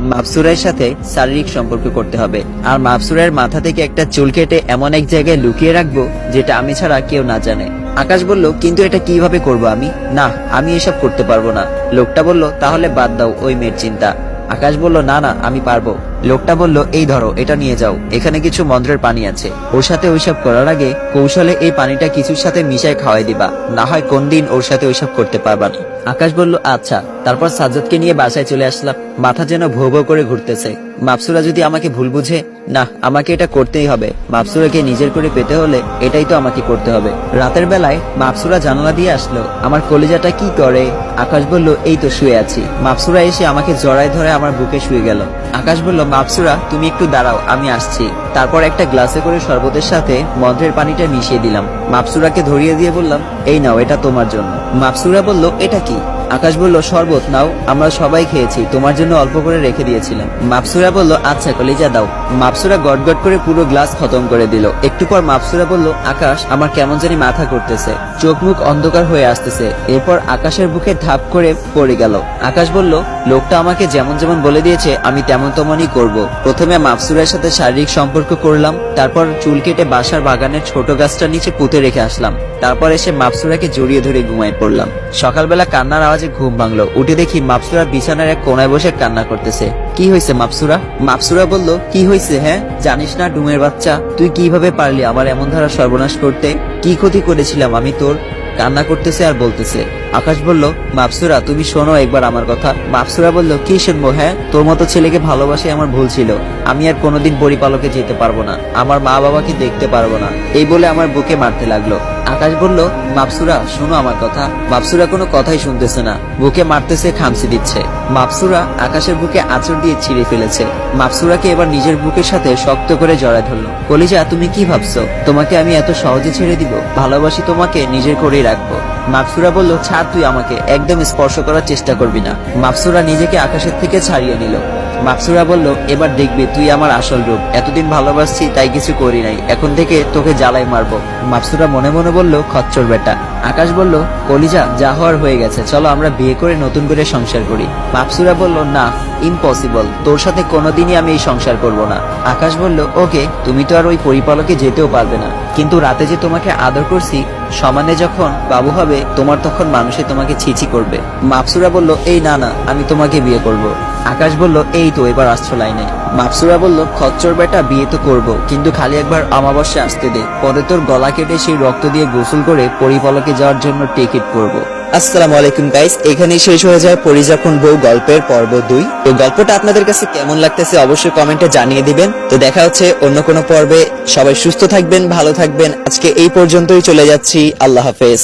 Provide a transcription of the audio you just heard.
মাপসুরের সাথে শারীরিক সম্পর্ক করতে হবে। আর মাফসুরের মাথা থেকে একটা চুল কেটে এমন এক জায়গায় লুকিয়ে রাখব, যেটা আমি ছাড়া কেউ না জানে। আকাশ বলল, কিন্তু এটা কীভাবে করব আমি? না, আমি এসব করতে পারব না। লোকটা বলল, তাহলে বাদ দাও ওই মেয়ের চিন্তা। আকাশ বলল, না না, আমি পারব। লোকটা বলল, এই ধরো, এটা নিয়ে যাও, এখানে কিছু মন্ত্রের পানি আছে। ওর সাথে ওইসব করার আগে কৌশলে এই পানিটা কিছুর সাথে মিশায় খাওয়াই দিবা, না হয় কোন দিন ওর সাথে ওইসব করতে পারবা না। আকাশ বলল আচ্ছা। তারপর সাজ্জাদকে নিয়ে বাসায় চলে আসলাম। মাথা যেন ভো ভো করে ঘুরতেছে। মাপসুরা যদি আমাকে ভুল বুঝে, না, আমাকে এটা করতেই হবে। মাপসুরাকে নিজের করে পেতে হলে এটাই তো আমাকে করতে হবে। রাতের বেলায় মাপসুরা জানালা দিয়ে আসলো, আমার কলিজাটা কি করে? আকাশ বলল, এই তো শুয়ে আছি। মাপসুরা এসে আমাকে জড়ায় ধরে আমার বুকে শুয়ে গেল। আকাশ বলল মাপসুরা তুমি একটু দাঁড়াও, আমি আসছি। তারপর একটা গ্লাসে করে শরবতের সাথে মন্ত্রের পানিটা মিশিয়ে দিলাম। মাপসুরাকে ধরিয়ে দিয়ে বললাম, এই নাও, এটা তোমার জন্য। মাপসুরা বলল, এটা কি? আকাশ বলল, শরবত, নাও, আমরা সবাই খেয়েছি, তোমার জন্য অল্প করে রেখে দিয়েছিলাম। মাপসুরা বলল আচ্ছা কলিজা দাও। মাপসুরা গটগট করে পুরো গ্লাস খতম করে দিল। একটু পর মাপসুরা বলল, আকাশ, আমার কেমন জানি মাথা করতেছে, চোখ মুখ অন্ধকার হয়ে আসতেছে। এরপর আকাশের বুকে ধাপ করে পড়ে গেল। আকাশ বলল, লোকটা আমাকে যেমন যেমন বলে দিয়েছে, আমি তেমন তেমনই করব। প্রথমে মাপসুরের সাথে শারীরিক সম্পর্ক করলাম, তারপর চুল কেটে বাসার বাগানের ছোট গাছটার নিচে পুঁতে রেখে আসলাম। তারপর এসে মাপসুরাকে জড়িয়ে ধরে ঘুমায় পড়লাম। সকালবেলা কান্নার আওয়াজে ঘুম ভাঙলো। উঠে দেখি মাপসুরা বিছানার এক কোনায় বসে কান্না করতেছে। কি হয়েছে মাপসুরা? মাপসুরা বলল, কি হয়েছে হ্যাঁ? জানিস না, ডুমের বাচ্চা? তুই কীভাবে পারলি আমার এমন ধারা সর্বনাশ করতে? কি ক্ষতি করেছিলাম আমি তোর? কান্না করতেছে আর বলতেছে আকাশ বলল, মাপসুরা, তুমি শোনো একবার আমার কথা। মাপসুরা বলল, কি শুনব হ্যাঁ? তোর মতো ছেলেকে ভালোবাসে আমার ভুল ছিল। আমি আর কোনোদিন পরিপালকে যেতে পারব না। আমার মা বাবাকে দেখতে পারব না। এই বলে আমার বুকে মারতে লাগল। আকাশ বলল, মাপসুরা, শোনো আমার কথা। মাপসুরা কোনো কথাই শুনতেছে না। বুকে মারতেছে খামসি দিচ্ছে। মাপসুরা আকাশের বুকে আঁচড় দিয়ে ছিঁড়ে ফেলেছে। মাপসুরাকে এবার নিজের বুকের সাথে শক্ত করে জড়ায় ধরলো। কলিজা, তুমি কি ভাবছ? তোমাকে আমি এত সহজে ছেড়ে দিব? ভালোবাসি তোমাকে, নিজের করেই রাখব। মাপসুরা বলল, ছাড় তুই আমাকে একদম স্পর্শ করার চেষ্টা করবি না। মাপসুরা নিজেকে আকাশের থেকে ছাড়িয়ে নিল। মাকসুরা বলল, এবার দেখবি তুই আমার আসল রূপ। এতদিন ভালোবাসছি, তাই কিছু করি নাই। এখন থেকে তোকে জ্বালাই মারবো। মাকসুরা মনে মনে বলল, খচ্চর বেটা। আকাশ বলল, কলিজা, যা হওয়ার হয়ে গেছে, চলো আমরা বিয়ে করে নতুন করে সংসার করি। মাকসুরা বলল, না ইম্পসিবল তোর সাথে কোনোদিনই আমি এই সংসার করব না। আকাশ বলল, ওকে, তুমি তো আর ওই পরিপালকে যেতেও পারবে না। কিন্তু রাতে যে তোমাকে আদর করছি, সমানে যখন বাবু হবে, তোমার তখন মানুষে তোমাকে ছিছি করবে। মাপসুরা বলল, এই না না, আমি তোমাকে বিয়ে করব। আকাশ বলল, এই তো, এবার আসছো লাইনে। মাপসুরা বলল, খচ্চর বেটা, বিয়ে তো করব, কিন্তু খালি একবার আমাবস্যা আসতে দে। পরে তোর গলা কেটে সেই রক্ত দিয়ে গোসল করে পরিপালকে যাওয়ার জন্য টিকিট করব। আসসালামু আলাইকুম গাইস এখানেই শেষ হয়ে যায় পরিযখন বউ গল্পের পর্ব দুই। তো গল্পটা আপনাদের কাছে কেমন লাগতেছে অবশ্যই কমেন্টে জানিয়ে দিবেন। তো দেখা হচ্ছে অন্য কোনো পর্বে। সবাই সুস্থ থাকবেন, ভালো থাকবেন। আজকে এই পর্যন্তই চলে যাচ্ছি। আল্লাহ হাফেজ।